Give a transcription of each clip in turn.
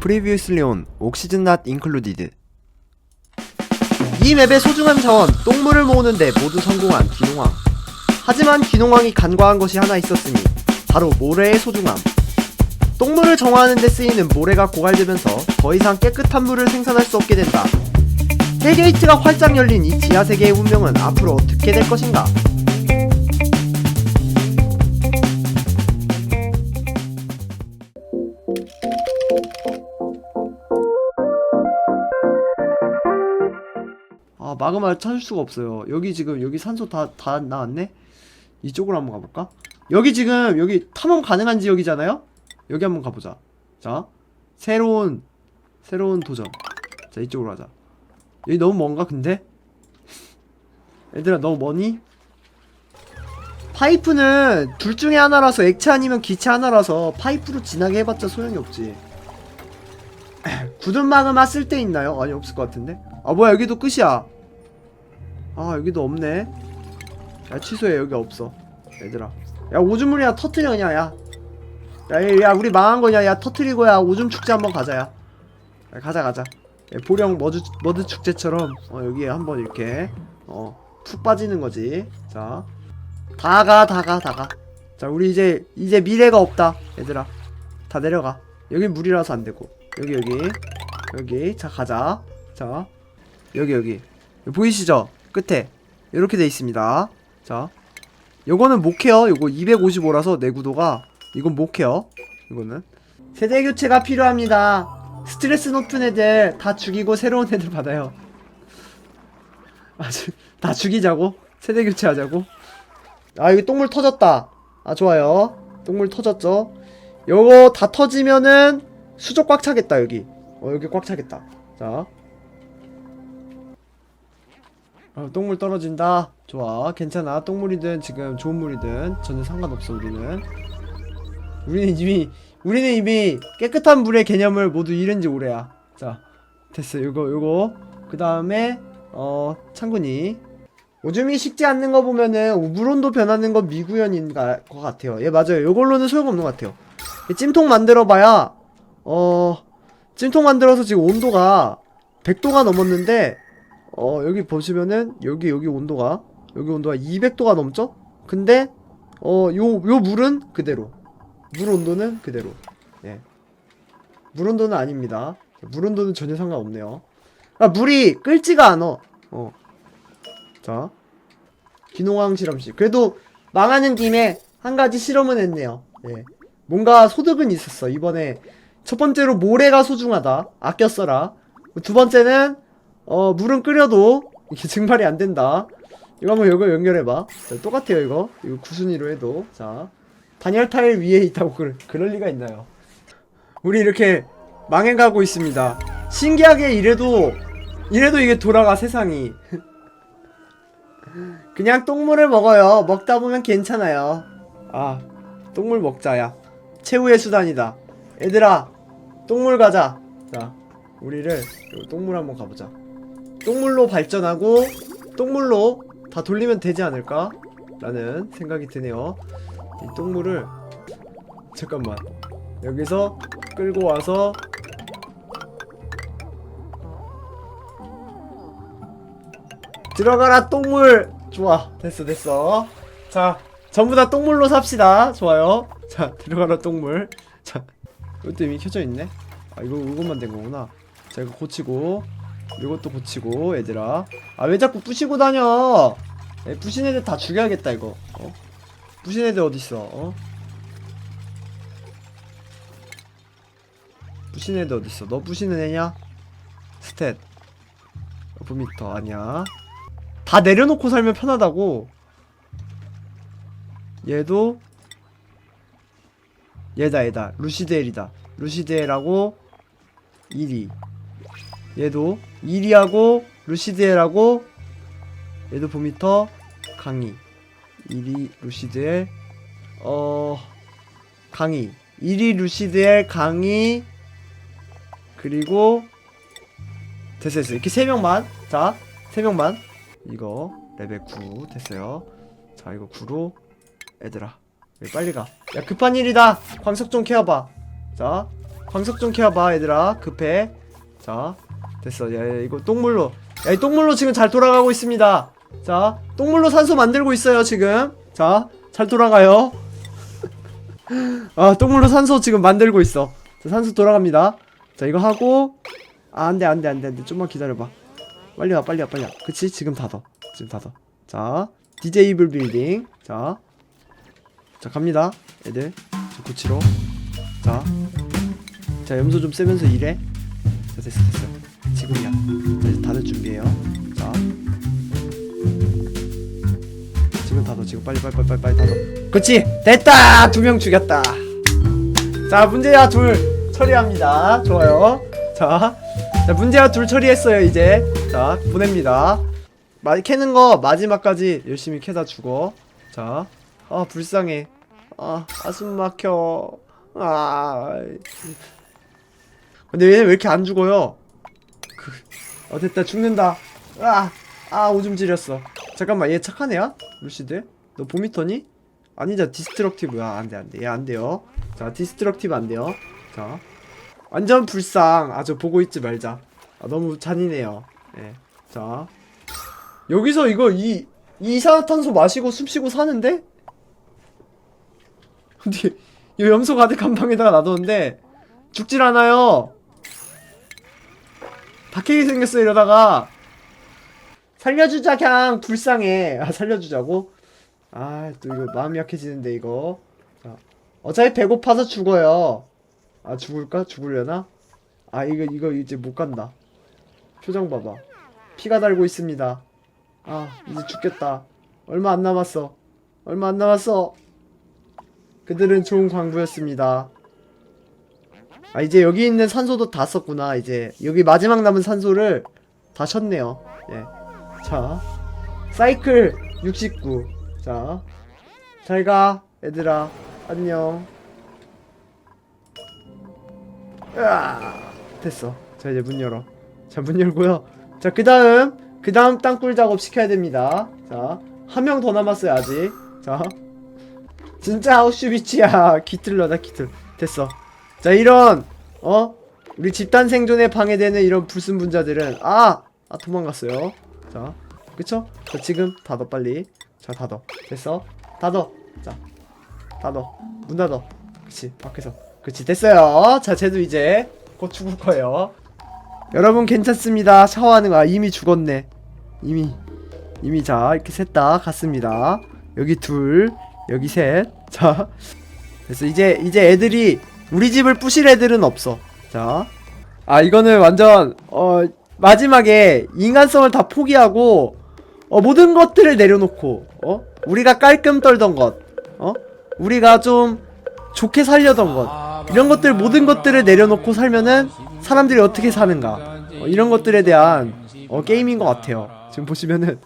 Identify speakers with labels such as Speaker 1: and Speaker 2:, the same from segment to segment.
Speaker 1: Previously on Oxygen Not Included.
Speaker 2: 이 맵의 소중한 자원 똥물을 모으는데 모두 성공한 귀농왕. 하지만 귀농왕이 간과한 것이 하나 있었으니 바로 모래의 소중함. 똥물을 정화하는 데 쓰이는 모래가 고갈되면서 더 이상 깨끗한 물을 생산할 수 없게 된다. 헬게이트가 활짝 열린 이 지하세계의 운명은 앞으로 어떻게 될 것인가 마그마를 찾을 수가 없어요. 여기 지금 여기 산소 다 다 나왔네? 이쪽으로 한번 가볼까? 여기 지금 여기 탐험 가능한 지역이잖아요? 여기 한번 가보자. 자 새로운 새로운 도전. 자 이쪽으로 가자. 여기 너무 먼가 근데? 얘들아 너무 머니? 파이프는 둘 중에 하나라서 액체 아니면 기체 하나라서 파이프로 진하게 해봤자 소용이 없지. 굳은 마그마 쓸데 있나요? 아니 없을 것 같은데? 아 뭐야 여기도 끝이야 아 여기도 없네. 야 취소해. 여기 없어. 얘들아. 야 오줌물이나 터트려 그냥 야. 야, 야, 야 우리 망한 거냐 야 터트리고 야. 오줌 축제 한번 가자 야, 야 가자 가자. 야, 보령 머드, 머드 축제처럼 어 여기에 한번 이렇게 어 푹 빠지는 거지. 자. 다 가 다 가 다 가. 자 우리 이제 이제 미래가 없다 얘들아. 다 내려가. 여기 물이라서 안 되고. 여기 여기. 여기. 자 가자. 자. 여기 여기. 보이시죠 끝에. 이렇게 돼 있습니다. 자 요거는 못해요. 요거 255라서 내구도가 이건 못해요. 이거는. 세대 교체가 필요합니다. 스트레스 높은 애들 다 죽이고 새로운 애들 받아요. 아주 다 죽이자고? 세대 교체하자고? 아 여기 똥물 터졌다. 아 좋아요. 똥물 터졌죠? 요거 다 터지면은 수족 꽉 차겠다 여기. 어 여기 꽉 차겠다. 자 어, 똥물 떨어진다. 좋아. 괜찮아. 똥물이든 지금 좋은 물이든 전혀 상관없어 우리는. 우리는 이미 우리는 이미 깨끗한 물의 개념을 모두 잃은 지 오래야. 자 됐어 요거 요거. 그 다음에 어 창군이. 오줌이 식지 않는 거 보면은 물온도 변하는 건 미구현인 가- 것 같아요. 예 맞아요. 요걸로는 소용없는 것 같아요. 이 찜통 만들어봐야 어 찜통 만들어서 지금 온도가 100도가 넘었는데 어 여기 보시면은 여기 여기 온도가 여기 온도가 200도가 넘죠? 근데 어요요 물은 그대로. 물 온도는 그대로. 예. 물 온도는 아닙니다. 물 온도는 전혀 상관없네요. 아 물이 끓지가 않아. 어. 자. 귀농왕 실험실 그래도 망하는 김에 한 가지 실험은 했네요. 예. 뭔가 소득은 있었어. 이번에 첫 번째로 모래가 소중하다. 아껴 써라. 두 번째는 어 물은 끓여도 이게 증발이 안 된다. 이거 한번 이거 연결해봐. 자, 똑같아요 이거. 이거 구순이로 해도. 자 단열 타일 위에 있다고 그럴, 그럴 리가 있나요? 우리 이렇게 망해가고 있습니다. 신기하게 이래도 이래도 이게 돌아가 세상이. 그냥 똥물을 먹어요. 먹다 보면 괜찮아요. 아 똥물 먹자야. 최후의 수단이다. 얘들아 똥물 가자. 자 우리를 요 똥물 한번 가보자 똥물로 발전하고 똥물로 다 돌리면 되지 않을까? 라는 생각이 드네요. 이 똥물을 잠깐만. 여기서 끌고 와서 들어가라 똥물! 좋아 됐어 됐어. 자 전부 다 똥물로 삽시다. 좋아요. 자 들어가라 똥물. 자 이것도 이미 켜져 있네. 아 이거 이것만 된 거구나. 자 이거 고치고 이것도 고치고 얘들아. 아 왜 자꾸 부시고 다녀? 에, 부신 애들 다 죽여야겠다 이거. 어? 부신 애들 어딨어 어? 부신 애들 어딨어? 너 부시는 애냐? 스탯. 오브미터 아니야. 다 내려놓고 살면 편하다고. 얘도 얘다 얘다. 루시드엘이다. 루시드엘하고 1위 얘도 1위하고 루시드엘하고 얘도 보미터 강의. 1위 루시드엘 어 강의. 1위 루시드엘 강의 그리고 됐어 됐어 이렇게 3명만 자 3명만. 이거 레벨 9 됐어요. 자 이거 9로 얘들아 여기 빨리 가야 급한 일이다. 광석 좀 캐어봐. 자 광석 좀 캐와봐 얘들아. 급해. 자 됐어. 야, 야 이거 똥물로. 야 이 똥물로 지금 잘 돌아가고 있습니다. 자 똥물로 산소 만들고 있어요 지금. 자 잘 돌아가요. 아 똥물로 산소 지금 만들고 있어. 자 산소 돌아갑니다. 자 이거 하고. 아 안돼 안돼 안돼 안돼. 좀만 기다려봐. 빨리 와 빨리 와 빨리 와. 그치? 지금 닫아 지금 닫아 자 디제이블 빌딩. 자 자 갑니다. 애들. 자 고치러. 자, 자 염소 좀 쐬면서 일해. 자 됐어 됐어. 지금이야. 자, 이제 닫을 준비해요. 자, 지금 닫아 지금 빨리 빨리 빨리 빨리 닫아. 그렇지 됐다 두 명 죽였다. 자 문제야 둘 처리합니다. 좋아요. 자, 자 문제야 둘 처리했어요 이제. 자 보냅니다. 마, 캐는 거 마지막까지 열심히 캐다 주고. 자, 아 불쌍해. 아 가슴 막혀. 아. 근데 얘는 왜 이렇게 안 죽어요? 그, 어 됐다 죽는다. 아, 아 오줌 지렸어. 잠깐만 얘 착한 애야? 루시드? 너 보미터니? 아니자 디스트럭티브야 안돼 안돼 얘 안돼요. 자 디스트럭티브 안돼요. 자 완전 불쌍. 아 저 보고 있지 말자. 아 너무 잔인해요. 예. 자 여기서 이거 이, 이 이산화탄소 마시고 숨쉬고 사는데? 근데 이 염소 가득한 방에다가 놔뒀는데 죽질 않아요. 박해기 생겼어 이러다가 살려주자 그냥 불쌍해. 아 살려주자고? 아 또 이거 마음이 약해지는데 이거. 자, 어차피 배고파서 죽어요. 아 죽을까? 죽으려나? 아 이거 이거 이제 못 간다. 표정 봐봐. 피가 달고 있습니다. 아 이제 죽겠다. 얼마 안 남았어. 얼마 안 남았어. 그들은 좋은 광부였습니다. 아 이제 여기 있는 산소도 다 썼구나 이제. 여기 마지막 남은 산소를 다 셨네요. 예. 자 사이클 69자 잘가 얘들아. 안녕. 으아 됐어. 자 이제 문 열어. 자 문 열고요. 자 그 다음 그 다음 땅굴 작업 시켜야 됩니다. 자 한 명 더 남았어요 아직. 자 진짜 아우슈비츠야. 기틀러다 기틀. 됐어 자 이런 어? 우리 집단 생존에 방해되는 이런 불순분자들은 아! 아 도망갔어요. 자 그쵸? 자 지금 닫어 빨리. 자 닫어. 됐어? 닫어. 자 닫어. 문 닫어. 그치 밖에서. 그치 됐어요. 자 쟤도 이제 곧 죽을 거예요. 여러분 괜찮습니다. 샤워하는 거. 아, 이미 죽었네. 이미 이미 자 이렇게 셋 다 갔습니다. 여기 둘 여기 셋자 그래서 이제 이제 애들이 우리 집을 부실 애들은 없어. 자. 아 이거는 완전 어 마지막에 인간성을 다 포기하고 어 모든 것들을 내려놓고 어? 우리가 깔끔 떨던 것 어? 우리가 좀 좋게 살려던 것 이런 것들 모든 것들을 내려놓고 살면은 사람들이 어떻게 사는가 어, 이런 것들에 대한 어, 게임인 것 같아요. 지금 보시면은.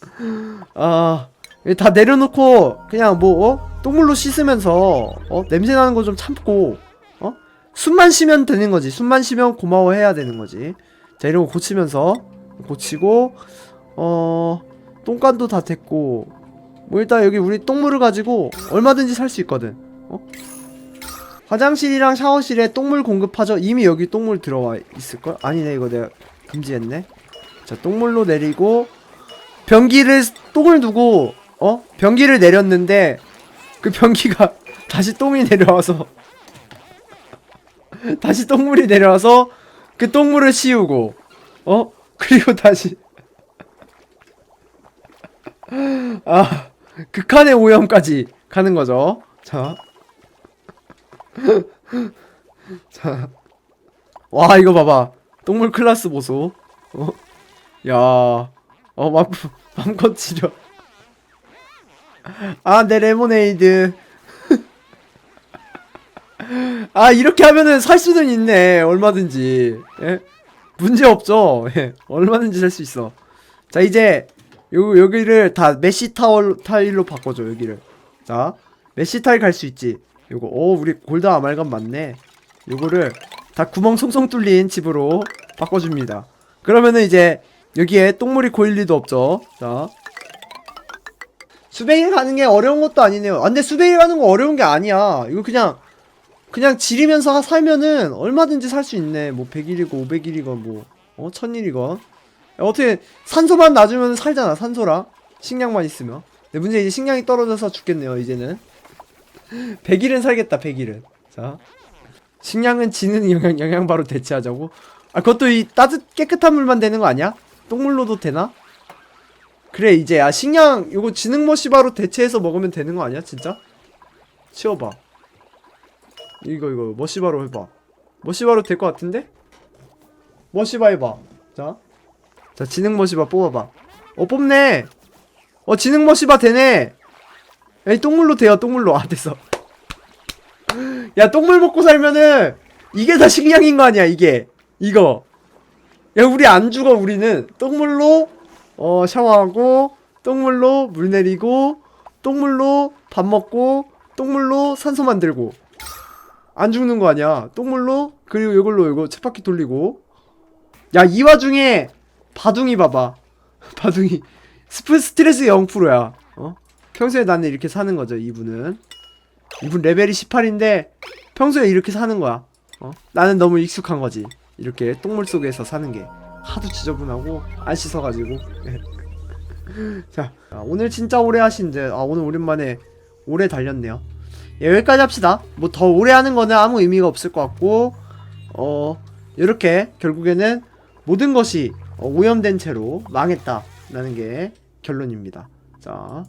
Speaker 2: 아 다 내려놓고 그냥 뭐 어? 똥물로 씻으면서 어? 냄새 나는 거 좀 참고 어? 숨만 쉬면 되는 거지 숨만 쉬면 고마워해야 되는 거지 자 이런 거 고치면서 고치고 어 똥간도 다 됐고 뭐 일단 여기 우리 똥물을 가지고 얼마든지 살 수 있거든 어? 화장실이랑 샤워실에 똥물 공급하죠 이미 여기 똥물 들어와 있을걸? 아니네 이거 내가 금지했네 자 똥물로 내리고 변기를 똥을 두고 어? 변기를 내렸는데 그 변기가 다시 똥이 내려와서 다시 똥물이 내려와서 그 똥물을 씌우고 어? 그리고 다시 아 극한의 오염까지 가는 거죠. 자. 자. 와 이거 봐봐. 똥물 클라스 보소. 어? 야. 어, 맘, 맘껏 치려. 아, 내 레모네이드. 아, 이렇게 하면은 살 수는 있네. 얼마든지. 예? 문제 없죠. 예. 얼마든지 살 수 있어. 자, 이제, 요, 여기를 다 메시 타월, 타일로 바꿔 줘, 여기를. 자, 메시 타일 갈 수 있지. 요거, 오, 우리 골드 아말감 맞네. 요거를 다 구멍 송송 뚫린 집으로 바꿔줍니다. 그러면은 이제, 여기에 똥물이 고일 리도 없죠. 자. 수뱅이 가는 게 어려운 것도 아니네요. 아, 근데 수뱅이 가는 거 어려운 게 아니야. 이거 그냥 그냥 지리면서 살면은 얼마든지 살 수 있네. 뭐 100일이고 500일이건 뭐 어, 1000일이건. 어떻게 산소만 놔주면 살잖아. 산소랑 식량만 있으면. 근데 문제 이제 식량이 떨어져서 죽겠네요. 이제는 100일은 살겠다. 100일은. 자. 식량은 지는 영양 영양 바로 대체하자고. 아 그것도 이 따뜻 깨끗한 물만 되는 거 아니야? 똥물로도 되나? 그래 이제 아 식량 요거 지능 머시바로 대체해서 먹으면 되는 거 아니야 진짜? 치워봐. 이거 이거 머시바로 해봐. 머시바로 될 것 같은데? 머시바 해봐. 자. 자 지능 머시바 뽑아봐. 어 뽑네! 어 지능 머시바 되네! 에이 똥물로 돼요 똥물로. 아 됐어. 야 똥물 먹고 살면은 이게 다 식량인 거 아니야 이게. 이거. 야 우리 안 죽어 우리는. 똥물로 어 샤워하고 똥물로 물 내리고 똥물로 밥 먹고 똥물로 산소 만들고. 안 죽는 거 아니야. 똥물로 그리고 이걸로 이거 쳇바퀴 돌리고. 야 이 와중에 바둥이 봐봐. 바둥이. 스프 스트레스 0%야. 어? 평소에 나는 이렇게 사는 거죠 이분은. 이분 레벨이 18인데 평소에 이렇게 사는 거야. 어? 나는 너무 익숙한 거지. 이렇게 똥물 속에서 사는 게 하도 지저분하고 안 씻어가지고. 자 아, 오늘 진짜 오래 하신데 아 오늘 오랜만에 오래 달렸네요. 예, 여기까지 합시다. 뭐 더 오래 하는 거는 아무 의미가 없을 것 같고 어 이렇게 결국에는 모든 것이 어, 오염된 채로 망했다 라는 게 결론입니다. 자